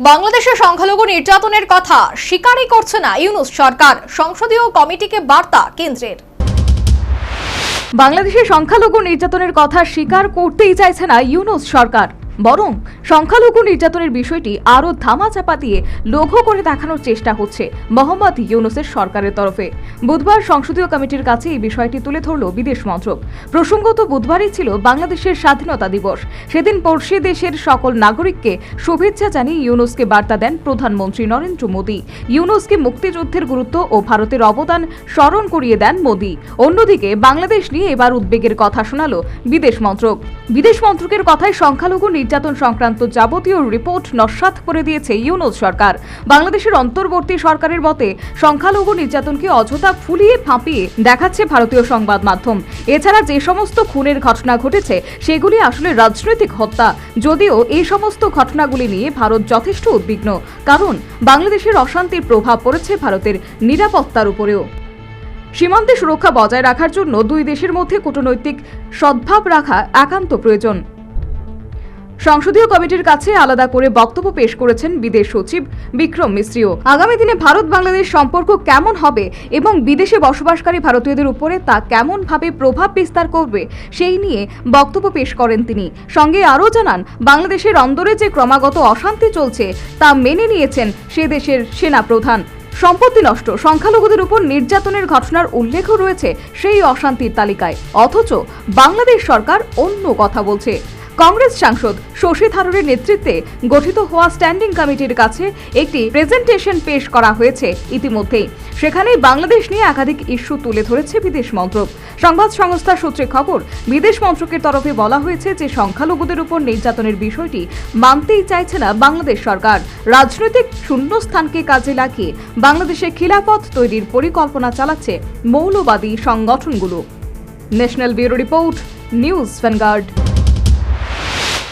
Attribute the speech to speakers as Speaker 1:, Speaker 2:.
Speaker 1: বাংলাদেশে সংখ্যালঘু নির্যাতনের কথা স্বীকারই করছে না ইউনুস সরকার। সংসদীয় কমিটিকে বার্তা কেন্দ্রের।
Speaker 2: বাংলাদেশে সংখ্যালঘু নির্যাতনের কথা স্বীকার করতেই চাইছে না ইউনুস সরকার। বরং সংখ্যালঘু নির্যাতনের বিষয়টি আরও ধামাচাপা দিয়ে লঘু করে দেখানোর চেষ্টা হচ্ছে মোহাম্মদ ইউনুসের সরকারের তরফে। বুধবার সংসদীয় কমিটির কাছে এই বিষয়টি তুলে ধরল বিদেশ মন্ত্রক। প্রসঙ্গত বুধবারই ছিল বাংলাদেশের স্বাধীনতা দিবস। সেদিন পড়শি দেশের সকল নাগরিককে শুভেচ্ছা জানিয়ে ইউনুসকে বার্তা দেন প্রধানমন্ত্রী নরেন্দ্র মোদী। ইউনুসকে মুক্তিযুদ্ধের গুরুত্ব ও ভারতের অবদান স্মরণ করিয়ে দেন মোদী। অন্যদিকে বাংলাদেশ নিয়ে এবার উদ্বেগের কথা শোনাল বিদেশ মন্ত্রক। বিদেশ মন্ত্রকের কথায় সংখ্যালঘু নির্যাতন সংক্রান্ত যাবতীয় রিপোর্ট নস্যাৎ করে দিয়েছে ইউনুস সরকার। বাংলাদেশের অন্তর্বর্তী সরকারের মতে, সংখ্যালঘু নির্যাতনকে অযথা ফুলিয়ে ফাঁপিয়ে দেখাচ্ছে ভারতীয় সংবাদ মাধ্যম। এছাড়া যে সমস্ত খুনের ঘটনা ঘটেছে, সেগুলি আসলে রাজনৈতিক হত্যা। যদিও এই সমস্ত ঘটনাগুলি নিয়ে ভারত যথেষ্ট উদ্বিগ্ন। কারণ, বাংলাদেশের অশান্তির প্রভাব পড়েছে ভারতের নিরাপত্তার উপরেও। সীমান্তে সুরক্ষা বজায় রাখার জন্য দুই দেশের মধ্যে কূটনৈতিক সদ্ভাব রাখা একান্ত প্রয়োজন। সংসদীয় কমিটির কাছে আলাদা করে বক্তব্য পেশ করেছেন বিদেশ সচিব বিক্রম মিশ্রিও আগামী দিনে ভারত বাংলাদেশ সম্পর্ক কেমন হবে এবং বিদেশে বসবাসকারী ভারতীয়দের উপরে তা কেমনভাবে প্রভাব বিস্তার করবে সেই নিয়ে বক্তব্য পেশ করেন তিনি। সঙ্গে আরও জানান, বাংলাদেশের অন্দরে যে ক্রমাগত অশান্তি চলছে তা মেনে নিয়েছেন সে দেশের সেনা প্রধান সম্পত্তি নষ্ট, সংখ্যালঘুদের উপর নির্যাতনের ঘটনার উল্লেখও রয়েছে সেই অশান্তির তালিকায়। অথচ বাংলাদেশ সরকার অন্য কথা বলছে। কংগ্রেস সাংসদ শশী থারুরের নেতৃত্বে গঠিত হওয়া স্ট্যান্ডিং কমিটির কাছে একটি প্রেজেন্টেশন পেশ করা হয়েছে ইতিমধ্যেই। সেখানে বাংলাদেশ নিয়ে একাধিক ইস্যু তুলে ধরেছে বিদেশ মন্ত্রক। সংবাদ সংস্থা সূত্রে খবর, বিদেশ মন্ত্রকের তরফে বলা হয়েছে যে সংখ্যালঘুদের উপর নির্যাতনের বিষয়টি মানতেই চাইছে না বাংলাদেশ সরকার। রাজনৈতিক শূন্যস্থানকে কাজে লাগিয়ে বাংলাদেশে খিলাফত তৈরির পরিকল্পনা চালাচ্ছে মৌলবাদী সংগঠনগুলো। National bureau report, news vanguard.